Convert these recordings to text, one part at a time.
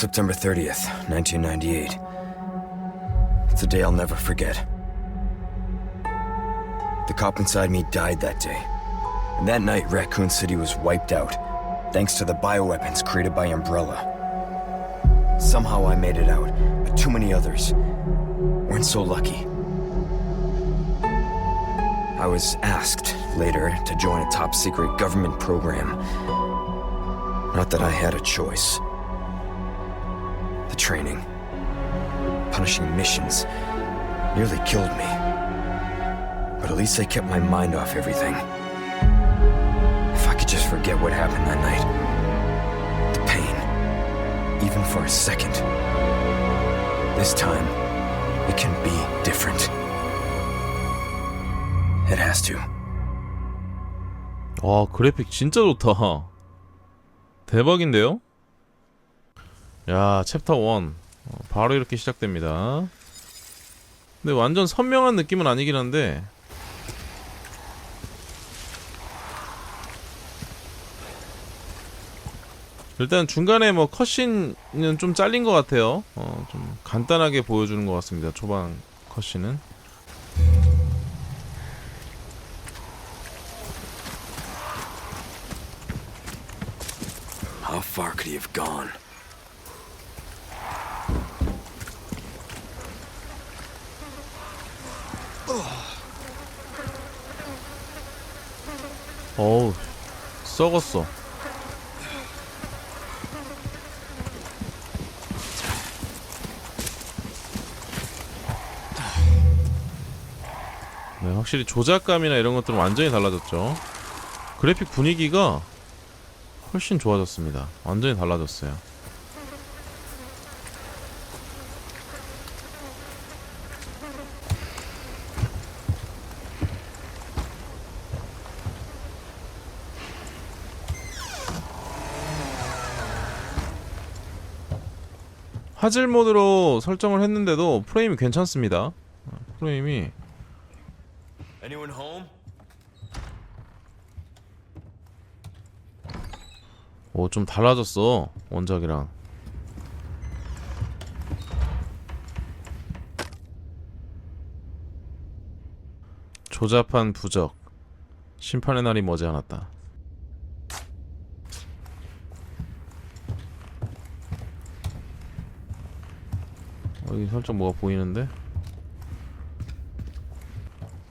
September 30th, 1998. It's a day I'll never forget. The cop inside me died that day. And that night, Raccoon City was wiped out, thanks to the bioweapons created by Umbrella. Somehow I made it out, but too many others weren't so lucky. I was asked later to join a top secret government program. Not that I had a choice The training, punishing missions, nearly killed me. But at least they kept my mind off everything. If I could just forget what happened that night, the pain, even for a second. This time, it can be different. It has to. 와 그래픽 진짜 좋다 대박인데요? 야 챕터 1 어, 바로 이렇게 시작됩니다. 근데 완전 선명한 느낌은 아니긴 한데. 일단 중간에 뭐 컷신은 좀 잘린 것 같아요. 어, 좀 간단하게 보여주는 것 같습니다. 초반 컷신은. How far could he have gone? 어우 썩었어. 네, 확실히 조작감이나 이런 것들은 완전히 달라졌죠. 그래픽 분위기가 훨씬 좋아졌습니다. 완전히 달라졌어요 화질 모드로 설정을 했는데도 프레임이 괜찮습니다. 어, 프레임이? 오 좀 달라졌어 원작이랑. 조잡한 부적. 심판의 날이 머지않았다 여기 살짝 뭐가 보이는데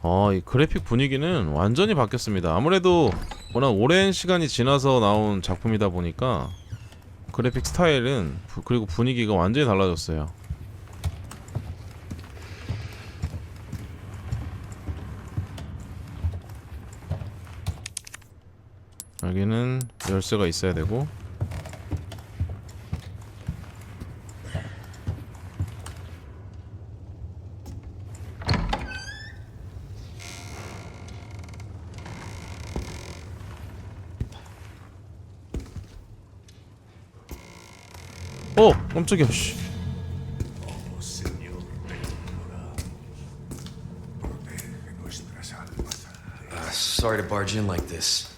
아, 이 그래픽 분위기는 완전히 바뀌었습니다. 아무래도 워낙 오랜 시간이 지나서 나온 작품이다 보니까 그래픽 스타일은 부- 그리고 분위기가 완전히 달라졌어요. 여기는 열쇠가 있어야 되고 깜짝이야 씨. Uh, sorry to barge in like this.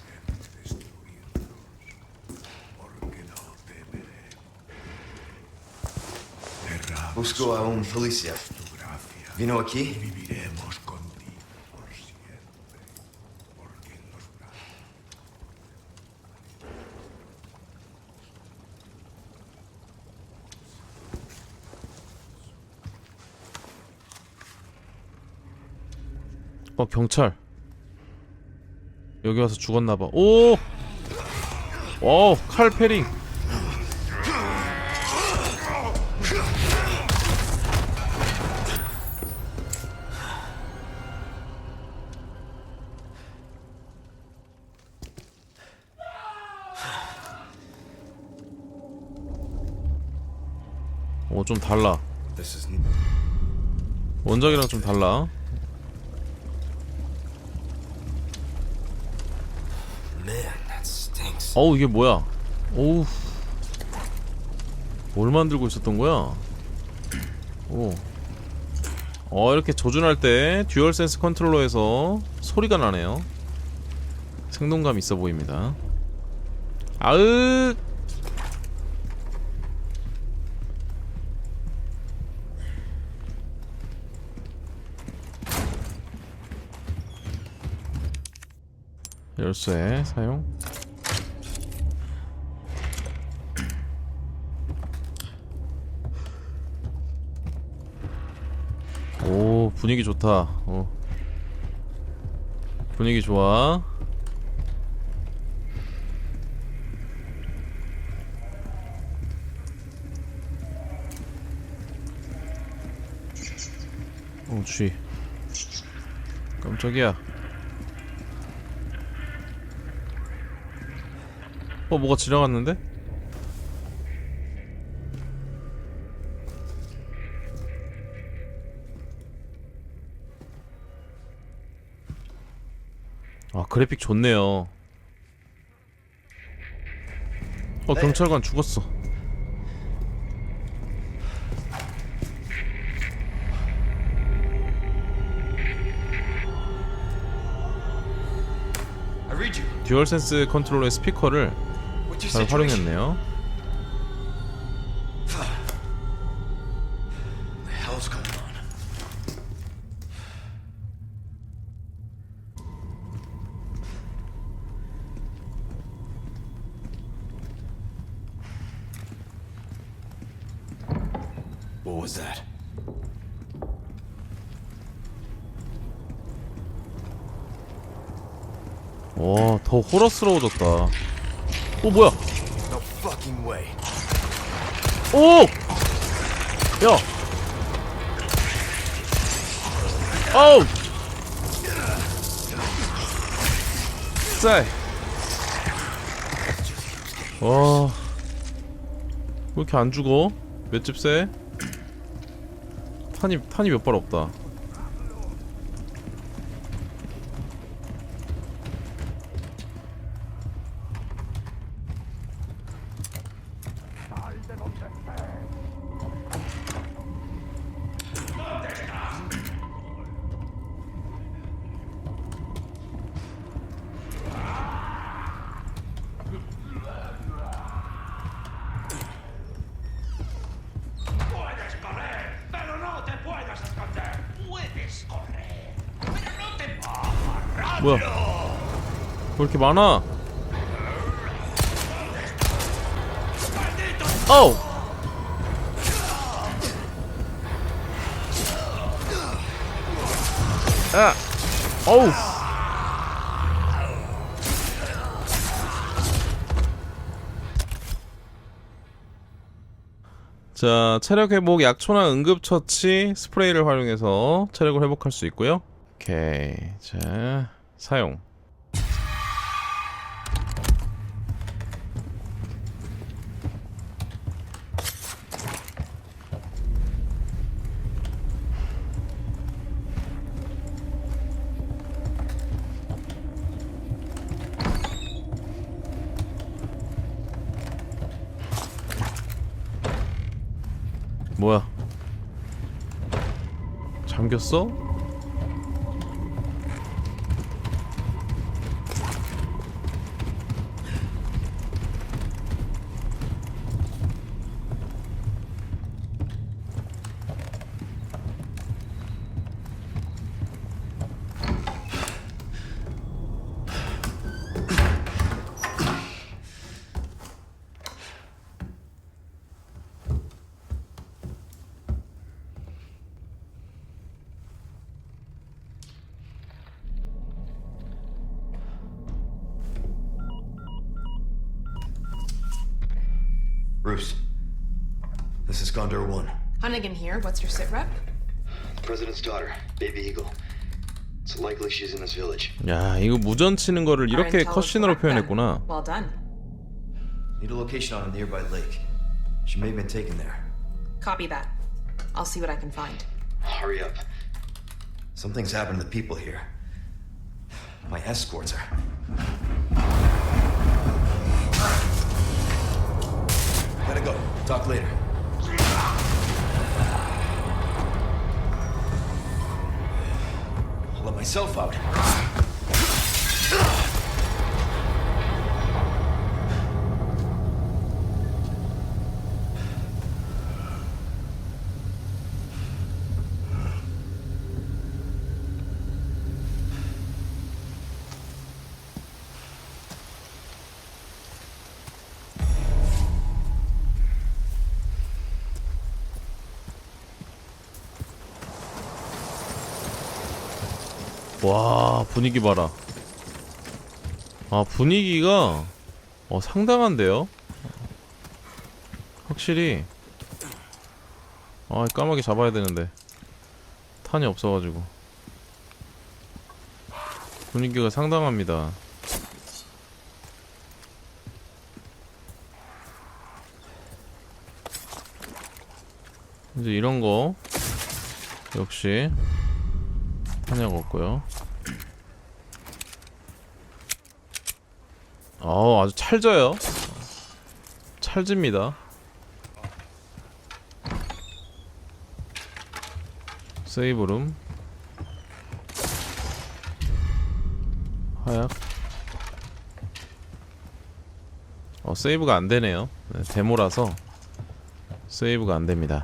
Busco a un policía. ¿Vino aquí? 어 경찰. 여기 와서 죽었나봐. 오! 오! 칼 패링. 오좀 달라. 원작이랑 좀 달라 어, 어우 이게 뭐야? 오우. 뭘 만들고 있었던 거야? 오. 어 이렇게 조준할 때 듀얼 센스 컨트롤러에서 소리가 나네요. 생동감 있어 보입니다. 아으. 열쇠 사용. 분위기 좋다. 어. 분위기 좋아. 어, 쥐. 깜짝이야. 어, 뭐가 지나갔는데? 아, 그래픽 좋네요. 어, 경찰관 죽었어. 듀얼센스 컨트롤러의 스피커를 잘? 활용했네요. What was that? 와, 더 호러스러워졌다. 오, 뭐야? No fucking way. 오! 야! 어우! 쌀! 와. 왜 이렇게 안 죽어? 맷집 세? 탄이, 탄이 몇 발 없다. 뭐야? 왜 이렇게 많아? 어우! 아! 어우! 자, 체력 회복, 약초나 응급처치, 스프레이를 활용해서 체력을 회복할 수 있고요. 오케이. 자, 사용. 뭐야? 잠겼어? 1. Hunnigan here. What's your sit rep? President's daughter, Baby Eagle. It's likely she's in this village. 야, 이거 무전 치는 거를 Our 이렇게 intel is 컷신으로 correct then. 표현했구나. Well done. Need a location on a nearby lake. She may have been taken there. Copy that. I'll see what I can find. Hurry up. Something's happened to the people here. My escorts are. Gotta go. Talk later. Let myself out. 와 분위기 봐라. 아 분위기가 어 상당한데요? 확실히. 아 까마귀 잡아야 되는데. 탄이 없어가지고. 분위기가 상당합니다. 이제 이런 거. 역시 탄약 없고요. 어 아주 찰져요. 찰집니다. 세이브룸. 하약. 어 세이브가 안되네요. 네, 데모라서 세이브가 안됩니다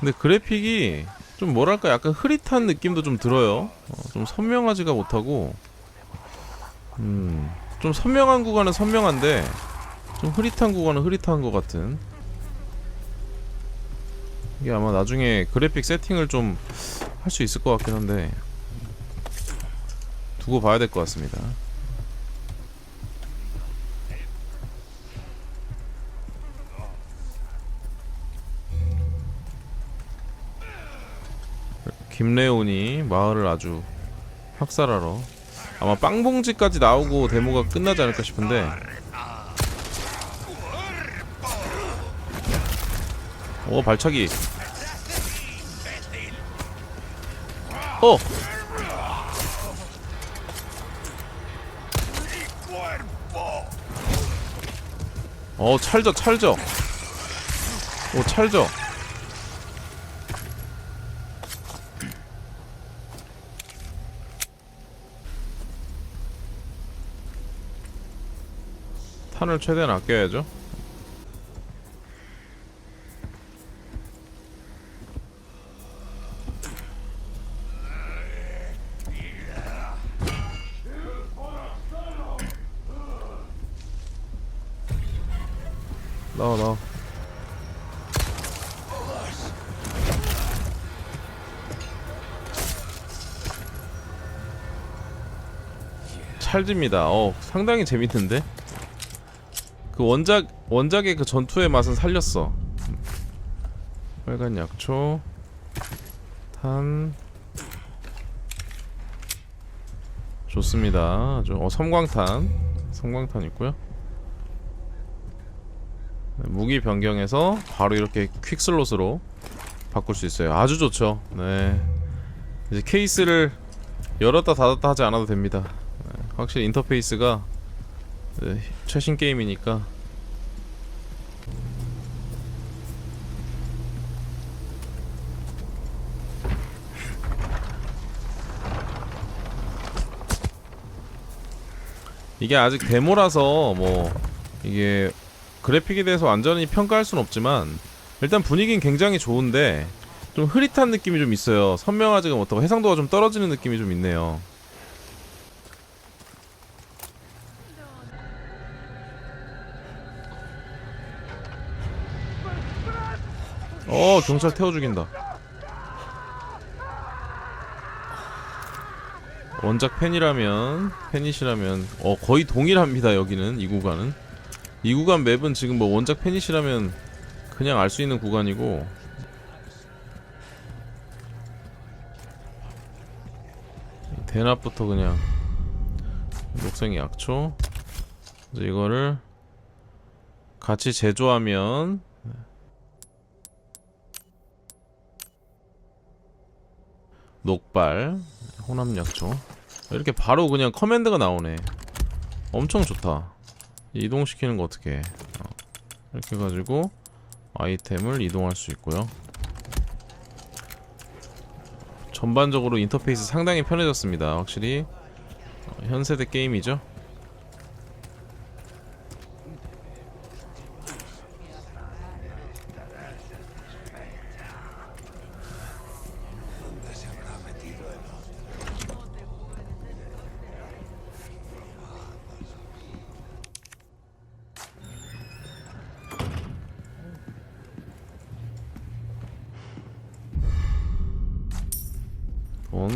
근데 그래픽이 좀 뭐랄까 약간 흐릿한 느낌도 좀 들어요. 어, 좀 선명하지가 못하고, 음, 좀 선명한 구간은 선명한데 좀 흐릿한 구간은 흐릿한 것 같은. 이게 아마 나중에 그래픽 세팅을 좀 할 수 있을 것 같긴 한데 두고 봐야 될 것 같습니다. 김래온이 마을을 아주 학살하러 아마 빵봉지까지 나오고 데모가 끝나지 않을까 싶은데 오 발차기 어 어, 찰져, 찰져. 오, 찰져. 탄을 최대한 아껴야죠. 나와 나와. 찰집니다. 어, 상당히 재밌는데. 그 원작 원작의 그 전투의 맛은 살렸어. 빨간 약초, 탄, 좋습니다. 아주 어 섬광탄, 섬광탄 있고요. 네, 무기 변경해서 바로 이렇게 퀵슬롯으로 바꿀 수 있어요. 아주 좋죠. 네. 이제 케이스를 열었다 닫았다 하지 않아도 됩니다. 네, 확실히 인터페이스가 네, 최신 게임이니까. 이게 아직 데모라서 뭐 이게 그래픽에 대해서 완전히 평가할 수는 없지만 일단 분위기는 굉장히 좋은데 좀 흐릿한 느낌이 좀 있어요. 선명하지가 못하고 해상도가 좀 떨어지는 느낌이 좀 있네요 어 경찰 태워 죽인다. 원작 팬이라면 팬이시라면 어 거의 동일합니다 여기는 이 구간은. 이 구간 맵은 지금 뭐 원작 팬이시라면 그냥 알 수 있는 구간이고. 대낮부터 그냥 녹색이 약초. 이제 이거를 같이 제조하면 녹발 혼합 약초. 이렇게 바로 그냥 커맨드가 나오네. 엄청 좋다. 이동시키는 거 어떻게 해. 어, 이렇게 해가지고 아이템을 이동할 수 있고요. 전반적으로 인터페이스 상당히 편해졌습니다. 확실히 어, 현세대 게임이죠 돈.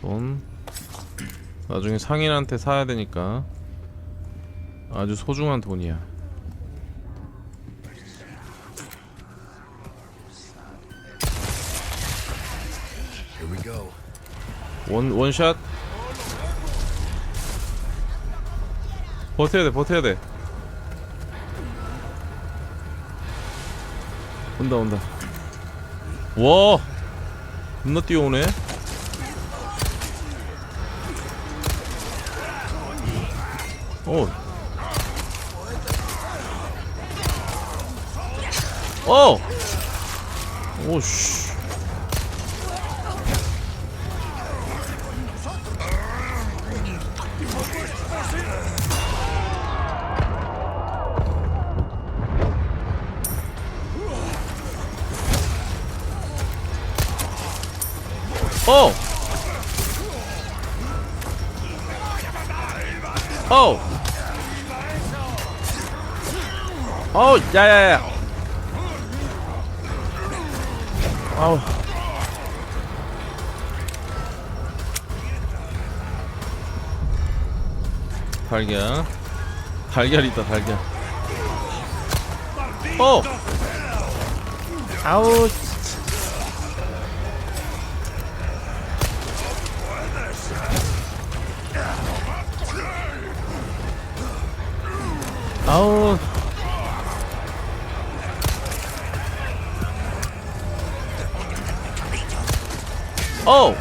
돈. 나중에 상인한테 사야 되니까 아주 소중한 돈이야. 원 원샷. 버텨야 돼, 버텨야 돼. 온다, 온다. 와, 겁나 뛰어오네. 오. 어. 오, 씨. 어! 어! 어, 야야야. 아우. 달걀. 달걀 있다, 달걀. 어! 아우. 어.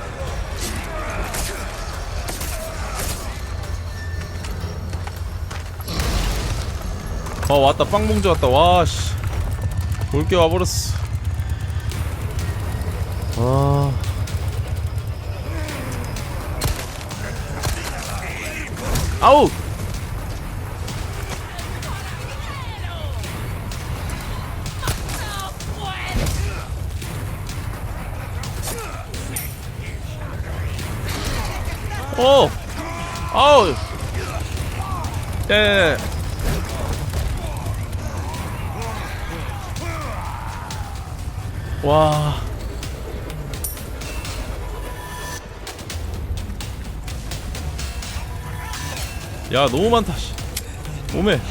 어 왔다. 빵봉지 왔다. 와씨. 올게 와버렸어. 와 아우 와. 야, 너무 많다, 씨. 오메.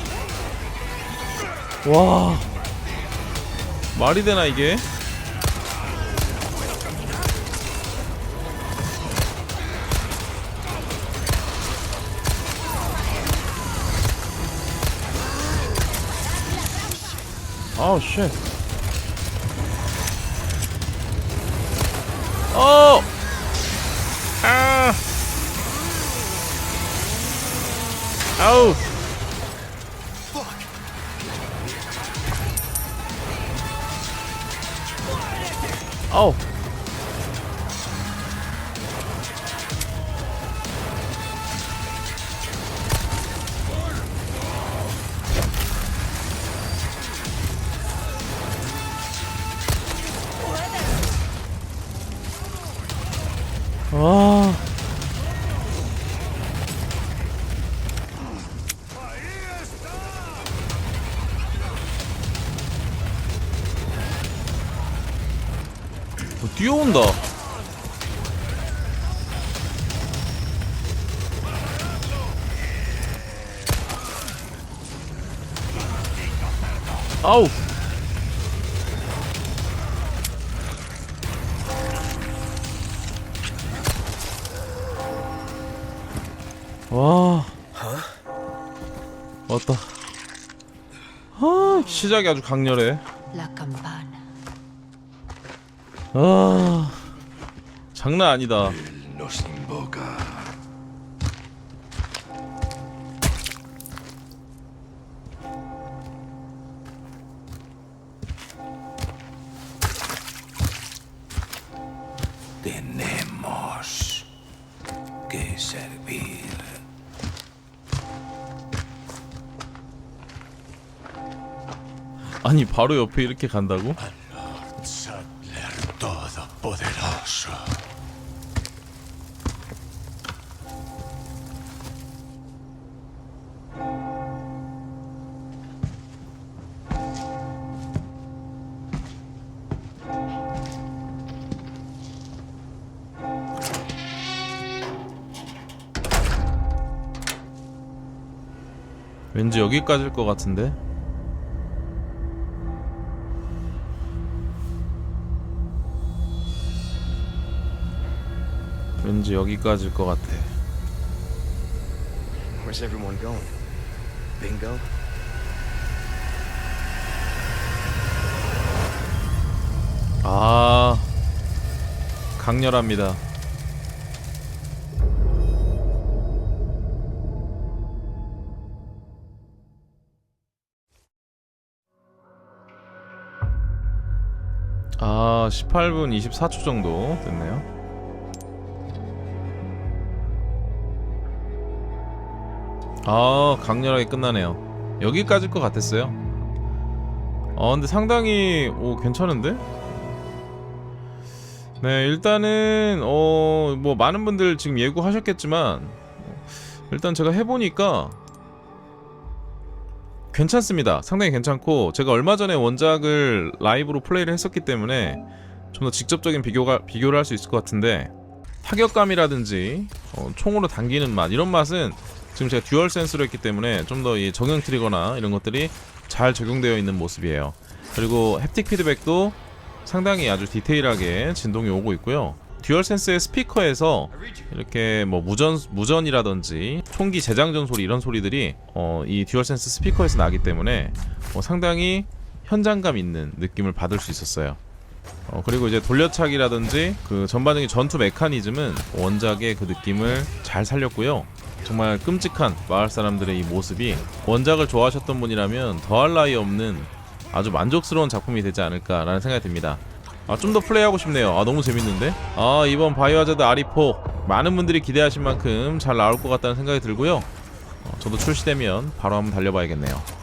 와. 말이 되나, 이게? 아우 쉣. 어. 아. 아우. 아 아우. 와. 왔다. 아, 시작이 아주 강렬해. 아. 장난 아니다. 아니 바로 옆에 이렇게 간다고? 여기까지일 것 같은데 왠지 여기까지일 것 같아 Where's everyone going? Bingo? 아 강렬합니다 18분 24초 정도 됐네요. 아 강렬하게 끝나네요. 여기까지일 것 같았어요. 어 근데 상당히 오 괜찮은데? 네 일단은 어 뭐 많은 분들 지금 예고하셨겠지만 일단 제가 해보니까 괜찮습니다 상당히 괜찮고 제가 얼마 전에 원작을 라이브로 플레이를 했었기 때문에 좀 더 직접적인 비교가 비교를 할 수 있을 것 같은데 타격감이라든지 어, 총으로 당기는 맛 이런 맛은 지금 제가 듀얼 센스로 했기 때문에 좀 더 이 적용 트리거나 이런 것들이 잘 적용되어 있는 모습이에요 그리고 햅틱 피드백도 상당히 아주 디테일하게 진동이 오고 있고요. 듀얼 센스의 스피커에서 이렇게 뭐 무전 무전이라든지 총기 재장전 소리 이런 소리들이 어, 이 듀얼 센스 스피커에서 나기 때문에 어, 상당히 현장감 있는 느낌을 받을 수 있었어요. 어, 그리고 이제 돌려차기라든지 그 전반적인 전투 메커니즘은 원작의 그 느낌을 잘 살렸고요. 정말 끔찍한 마을 사람들의 이 모습이 원작을 좋아하셨던 분이라면 더할 나위 없는 아주 만족스러운 작품이 되지 않을까라는 생각이 듭니다. 아, 좀 더 플레이하고 싶네요. 아, 너무 재밌는데? 아, 이번 바이오하자드 아리포 많은 분들이 기대하신 만큼 잘 나올 것 같다는 생각이 들고요. 어, 저도 출시되면 바로 한번 달려봐야겠네요.